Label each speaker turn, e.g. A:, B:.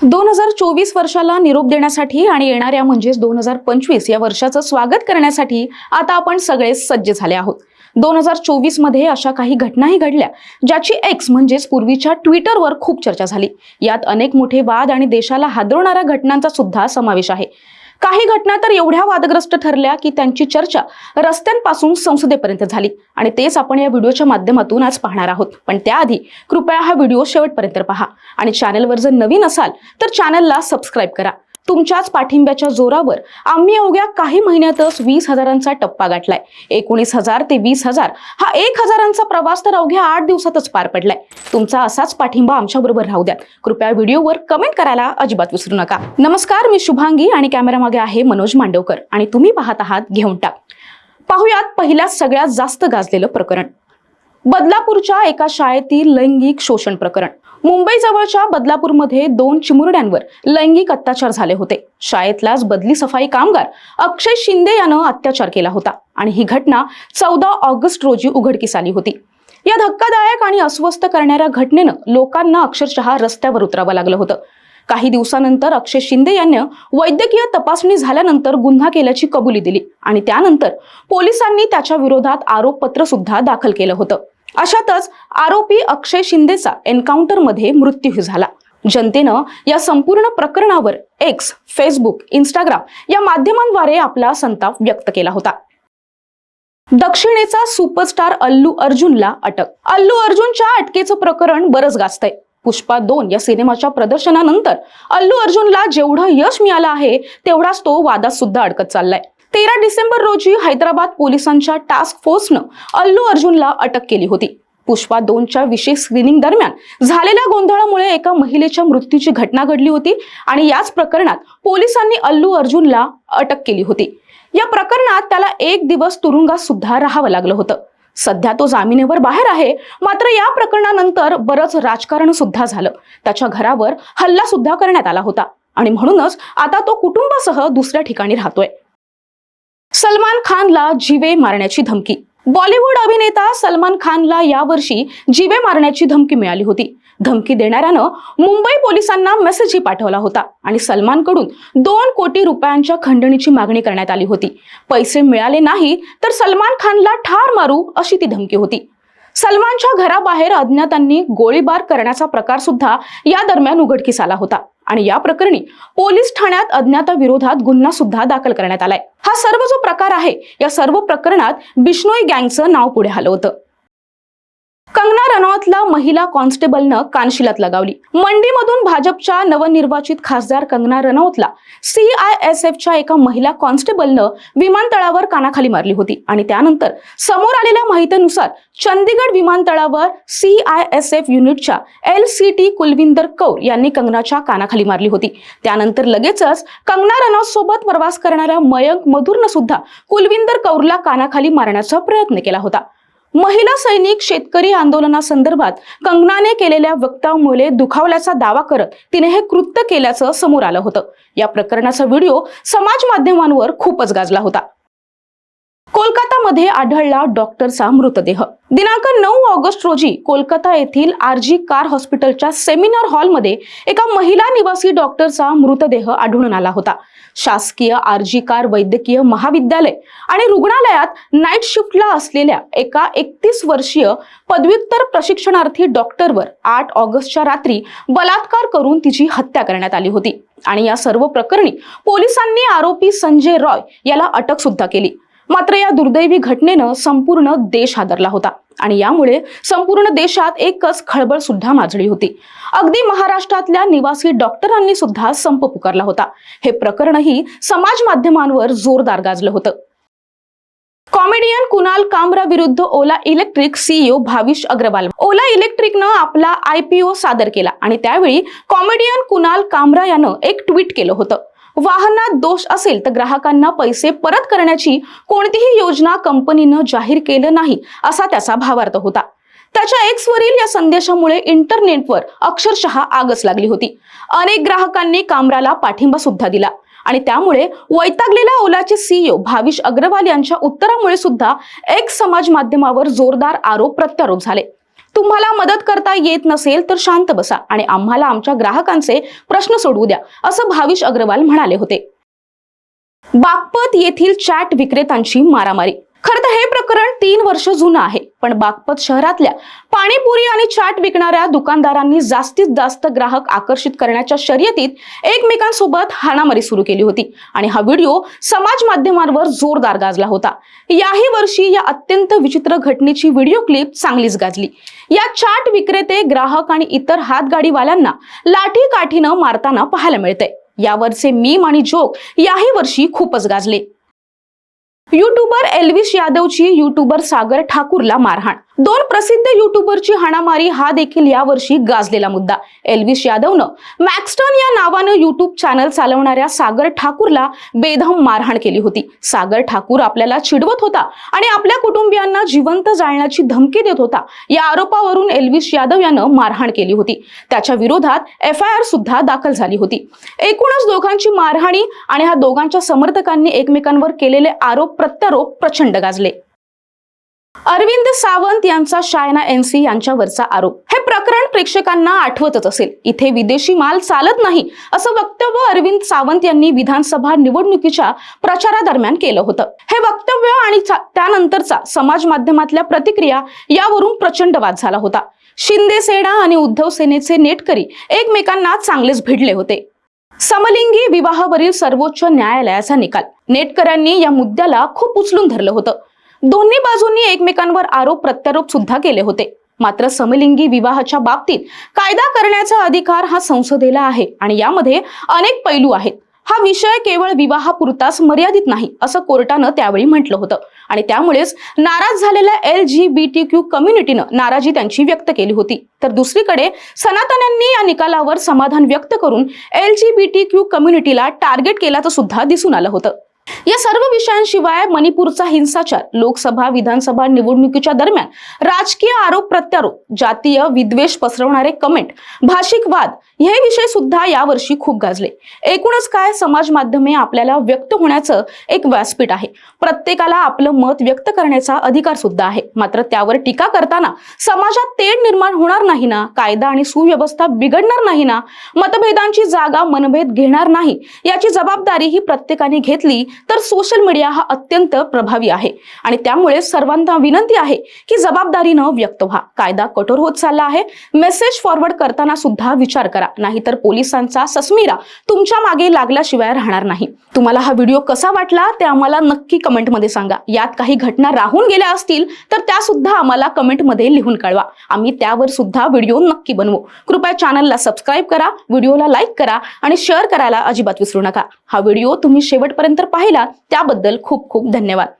A: दोन हजार चोवीस वर्षाला निरोप देण्यासाठी आणि येणाऱ्या म्हणजेच दोन हजार पंचवीस या वर्षाचं स्वागत करण्यासाठी आता आपण सगळे सज्ज झाले आहोत. दोन हजार चोवीसमध्ये अशा काही घटनाही घडल्या ज्याची एक्स म्हणजेच पूर्वीच्या ट्विटरवर खूप चर्चा झाली. यात अनेक मोठे वाद आणि देशाला हादरवणाऱ्या घटनांचा सुद्धा समावेश आहे. काही घटना तर एवढ्या वादग्रस्त ठरल्या की त्यांची चर्चा रस्त्यांपासून संसदेपर्यंत झाली. आणि तेच आपण या व्हिडिओच्या माध्यमातून आज पाहणार आहोत. पण त्याआधी कृपया हा व्हिडिओ शेवटपर्यंत पहा. आणि चॅनलवर जर नवीन असाल तर चॅनलला सबस्क्राईब करा. तुमच्याच पाठिंब्याच्या जोरावर आम्ही अवघ्या काही महिन्यातच वीस हजारांचा टप्पा गाठलाय. एकोणीस हजार ते वीस हजार हा एक हजारांचा प्रवास तर अवघ्या आठ दिवसातच पार पडलाय. तुमचा असाच पाठिंबा आमच्या बरोबर राहू द्यात कृपया व्हिडिओवर कमेंट करायला अजिबात विसरू नका. नमस्कार मी शुभांगी आणि कॅमेरामागे आहे मनोज मांडवकर आणि तुम्ही पाहत आहात घेऊन टाक. पाहुयात पहिल्या सगळ्यात जास्त गाजलेलं प्रकरण. बदलापूरच्या एका शाळेतील लैंगिक शोषण प्रकरण. मुंबई जवळच्या बदलापूरमध्ये दोन चिमुरड्यांवर लैंगिक अत्याचार झाले होते. शाळेतलाच बदली सफाई कामगार अक्षय शिंदे यानं अत्याचार केला होता आणि ही घटना चौदा ऑगस्ट रोजी उघडकीस आली होती. या धक्कादायक आणि अस्वस्थ करणाऱ्या घटनेनं लोकांना अक्षरशः रस्त्यावर उतरावं लागलं होतं. काही दिवसानंतर अक्षय शिंदे यांनी वैद्यकीय तपासणी झाल्यानंतर गुन्हा केल्याची कबुली दिली आणि त्यानंतर पोलिसांनी त्याच्या विरोधात आरोपपत्र सुद्धा दाखल केलं होतं. अशातच आरोपी अक्षय शिंदेचा एन्काउंटरमध्ये मृत्यू झाला. जनतेनं या संपूर्ण प्रकरणावर एक्स फेसबुक इंस्टाग्राम या माध्यमांद्वारे आपला संताप व्यक्त केला होता. दक्षिणेचा सुपरस्टार अल्लू अर्जुनला अटक. अल्लू अर्जुनच्या अटकेचं प्रकरण बरंच गाजतंय. पुष्पा दोन या सिनेमाच्या प्रदर्शनानंतर अल्लू अर्जुनला जेवढं यश मिळालं आहे तेवढाच तो वादात सुद्धा अडकत चाललाय. तेरा डिसेंबर रोजी हैदराबाद पोलिसांच्या टास्क फोर्सनं अल्लू अर्जुनला अटक केली होती. पुष्पा दोनच्या विशेष स्क्रीनिंग दरम्यान झालेल्या गोंधळामुळे एका महिलेच्या मृत्यूची घटना घडली होती आणि याच प्रकरणात पोलिसांनी अल्लू अर्जुनला अटक केली होती. या प्रकरणात त्याला एक दिवस तुरुंगात सुद्धा राहावं लागलं होतं. सध्या तो जामिनेवर बाहेर आहे. मात्र या प्रकरणानंतर बरंच राजकारण सुद्धा झालं. त्याच्या घरावर हल्ला सुद्धा करण्यात आला होता. आणि म्हणूनच आता तो कुटुंबासह दुसऱ्या ठिकाणी राहतोय. सलमान खानला जीवे मारण्याची धमकी. बॉलिवूड अभिनेता सलमान खानला यावर्षी जीवे मारण्याची धमकी मिळाली होती. धमकी देणाऱ्यानं मुंबई पोलिसांना मेसेजही पाठवला होता आणि सलमानकडून दोन कोटी रुपयांच्या खंडणीची मागणी करण्यात आली होती. पैसे मिळाले नाही तर सलमान खानला ठार मारू अशी ती धमकी होती. सलमानच्या घराबाहेर अज्ञातांनी गोळीबार करण्याचा प्रकार सुद्धा या दरम्यान उघडकीस आला होता. आणि या प्रकरणी पोलीस ठाण्यात अज्ञाताविरोधात गुन्हा सुद्धा दाखल करण्यात आलाय. हा सर्व जो प्रकार आहे या सर्व प्रकरणात बिष्णोई गँगचं नाव पुढे आलं होतं. कंगना रनौतला महिला कॉन्स्टेबलनं कानशिलात लगावली. मंडीमधून भाजपच्या नवनिर्वाचित खासदार कंगना रनौतला सीआयएसएफच्या एका महिला कॉन्स्टेबलनं विमानतळावर कानाखाली मारली होती आणि त्यानंतर समोर आलेल्या माहितीनुसार चंदीगड विमानतळावर सीआयएसएफ युनिटच्या L C T Kulwinder Kaur यांनी कंगनाच्या कानाखाली मारली होती. त्यानंतर लगेचच कंगना रनौत सोबत प्रवास करणाऱ्या मयंक मधुरनं सुद्धा कुलविंदर कौरला कानाखाली मारण्याचा प्रयत्न केला होता. महिला सैनिक शेतकरी आंदोलनासंदर्भात कंगनाने केलेल्या वक्तव्यामुळे दुखावल्याचा दावा करत तिने हे कृत्य केल्याचं समोर आलं होतं. या प्रकरणाचा व्हिडिओ समाज माध्यमांवर खूपच गाजला होता. कोलकातामध्ये आढळला डॉक्टरचा मृतदेह. दिनांक नऊ ऑगस्ट रोजी कोलकाता येथील आरजी कार हॉस्पिटलच्या सेमिनार हॉलमध्ये एका महिला निवासी डॉक्टरचा मृतदेह आढळून आला होता. शासकीय आरजी कार वैद्यकीय महाविद्यालय आणि रुग्णालयात नाईट शिफ्टला असलेल्या एका एकतीस वर्षीय पदव्युत्तर प्रशिक्षणार्थी डॉक्टरवर आठ ऑगस्टच्या रात्री बलात्कार करून तिची हत्या करण्यात आली होती. आणि या सर्व प्रकरणी पोलिसांनी आरोपी संजय रॉय याला अटक सुद्धा केली. मात्र या दुर्दैवी घटनेनं संपूर्ण देश हादरला होता. आणि यामुळे संपूर्ण देशात एकच खळबळ सुद्धा माजली होती. अगदी महाराष्ट्रातल्या निवासी डॉक्टरांनी सुद्धा संप पुकारला होता. हे प्रकरणही समाज माध्यमांवर जोरदार गाजलं होतं. कॉमेडियन कुणाल कामरा विरुद्ध ओला इलेक्ट्रिक सीईओ भाविश अग्रवाल. ओला इलेक्ट्रिकनं आपला आयपीओ सादर केला आणि त्यावेळी कॉमेडियन कुणाल कामरा यानं एक ट्विट केलं होतं. वाहनात दोष असेल तर ग्राहकांना पैसे परत करण्याची कोणतीही योजना कंपनीनं जाहीर केलं नाही असा त्याचा भावार्थ होता. त्याच्या एक्सवरील या संदेशामुळे इंटरनेटवर अक्षरशः आगच लागली होती. अनेक ग्राहकांनी कामराला पाठिंबा सुद्धा दिला आणि त्यामुळे वैतागलेल्या ओलाचे सीईओ भाविश अग्रवाल यांच्या उत्तरामुळे सुद्धा एक समाज माध्यमावर जोरदार आरोप प्रत्यारोप झाले. तुम्हाला मदत करता येत नसेल तर शांत बसा आणि आम्हाला आमच्या ग्राहकांचे प्रश्न सोडवू द्या असं भाविश अग्रवाल म्हणाले होते. बागपत येथील चॅट विक्रेत्यांची मारामारी. खरं तर हे प्रकरण वर्ष जुनं आहे. पण बागपत शहरातल्या पाणीपुरी आणि चाट विकणाऱ्या दुकानदारांनी जास्तीत जास्त ग्राहक आकर्षित करण्याच्या शर्यतीत एकमेकांसोबत हाणामारी सुरू केली होती. आणि हा व्हिडिओ समाज माध्यमांवर जोरदार गाजला होता. याही वर्षी या अत्यंत विचित्र घटनेची व्हिडिओ क्लिप चांगलीच गाजली. या चाट विक्रेते ग्राहक आणि इतर हातगाडीवाल्यांना लाठी काठीनं मारताना पाहायला मिळतंय. यावरचे मीम आणि जोक याही वर्षी खूपच गाजले. युट्यूबर एल्विश यादवची युट्यूबर सागर ठाकूरला मारहाण. दोन प्रसिद्ध युट्यूबरची हाणामारी हा देखील यावर्षी गाजलेला मुद्दा. एल्विश यादवनं मॅक्स्टन या नावानं युट्यूब चॅनल चालवणाऱ्या सागर ठाकूरला बेधम मारहाण केली होती. सागर ठाकूर आपल्याला चिडवत होता आणि आपल्या कुटुंबियांना जिवंत जाळण्याची धमकी देत होता. या आरोपावरून एल्विश यादव यानं मारहाण केली होती. त्याच्या विरोधात एफ आय आर सुद्धा दाखल झाली होती. एकूणच दोघांची मारहाणी आणि ह्या दोघांच्या समर्थकांनी एकमेकांवर केलेले आरोप प्रत्यारोप प्रचंड गाजले. अरविंद सावंत यांचा शायना एनसी यांच्यावरचा आरोप. हे प्रकरण प्रेक्षकांना आठवतच असेल. इथे विदेशी माल चालत नाही असं वक्तव्य अरविंद सावंत यांनी विधानसभा निवडणुकीच्या प्रचारादरम्यान केलं होतं. हे वक्तव्य आणि त्यानंतरचा समाज माध्यमातल्या प्रतिक्रिया यावरून प्रचंड वाद झाला होता. शिंदे सेना आणि उद्धव सेनेचे नेटकरी एकमेकांना चांगलेच भिडले होते. समलिंगी विवाहावरील सर्वोच्च न्यायालयाचा निकाल. नेटकऱ्यांनी या मुद्द्याला खूप उचलून धरलं होतं. दोन्ही बाजूंनी एकमेकांवर आरोप प्रत्यारोप सुद्धा केले होते. मात्र समलिंगी विवाहाच्या बाबतीत कायदा करण्याचा अधिकार हा संसदेला आहे आणि यामध्ये अनेक पैलू आहेत. हा विषय केवळ विवाहापुरताच मर्यादित नाही असं कोर्टानं त्यावेळी म्हटलं होतं. आणि त्यामुळेच नाराज झालेल्या L G B T Q कम्युनिटीनं नाराजी त्यांची व्यक्त केली होती. तर दुसरीकडे सनातन्यांनी या निकालावर समाधान व्यक्त करून L G B T Q कम्युनिटीला target केल्याचं सुद्धा दिसून आलं होतं. या सर्व विषयांशिवाय मणिपूरचा हिंसाचार लोकसभा विधानसभा निवडणुकीच्या दरम्यान राजकीय आरोप प्रत्यारोप जातीय विद्वेष पसरवणारे कमेंट भाषिक वाद हे विषय सुद्धा यावर्षी खूप गाजले. एकूणच काय समाज माध्यमे आपल्याला व्यक्त होण्याचं एक व्यासपीठ आहे. प्रत्येकाला आपलं मत व्यक्त करण्याचा अधिकार सुद्धा आहे. मात्र त्यावर टीका करताना समाजात तेढ निर्माण होणार नाही ना? कायदा आणि सुव्यवस्था बिघडणार नाही ना? मतभेदांची जागा मनभेद घेणार नाही? याची जबाबदारी ही प्रत्येकाने घेतली तर सोशल मीडिया हा अत्यंत प्रभावी आहे. आणि त्यामुळे सर्वांना विनंती आहे की जबाबदारीनं व्यक्त व्हा. कायदा कठोर होत चालला आहे. मेसेज फॉरवर्ड करताना सुद्धा विचार करा. नाहीतर पोलिसांचा सस्मिरा तुमच्या मागे लागल्याशिवाय राहणार नाही. तुम्हाला हा व्हिडिओ कसा वाटला ते आम्हाला नक्की कमेंटमध्ये सांगा. यात काही घटना राहून गेल्या असतील तर त्या सुद्धा आम्हाला कमेंटमध्ये लिहून कळवा आम्ही त्यावर सुद्धा व्हिडिओ नक्की बनवू. कृपया चॅनलला सबस्क्राईब करा. व्हिडिओला लाईक करा. आणि शेअर करायला अजिबात विसरू नका. हा व्हिडिओ तुम्ही शेवटपर्यंत पाहिजे पाहिला त्याबद्दल खूप खूप धन्यवाद.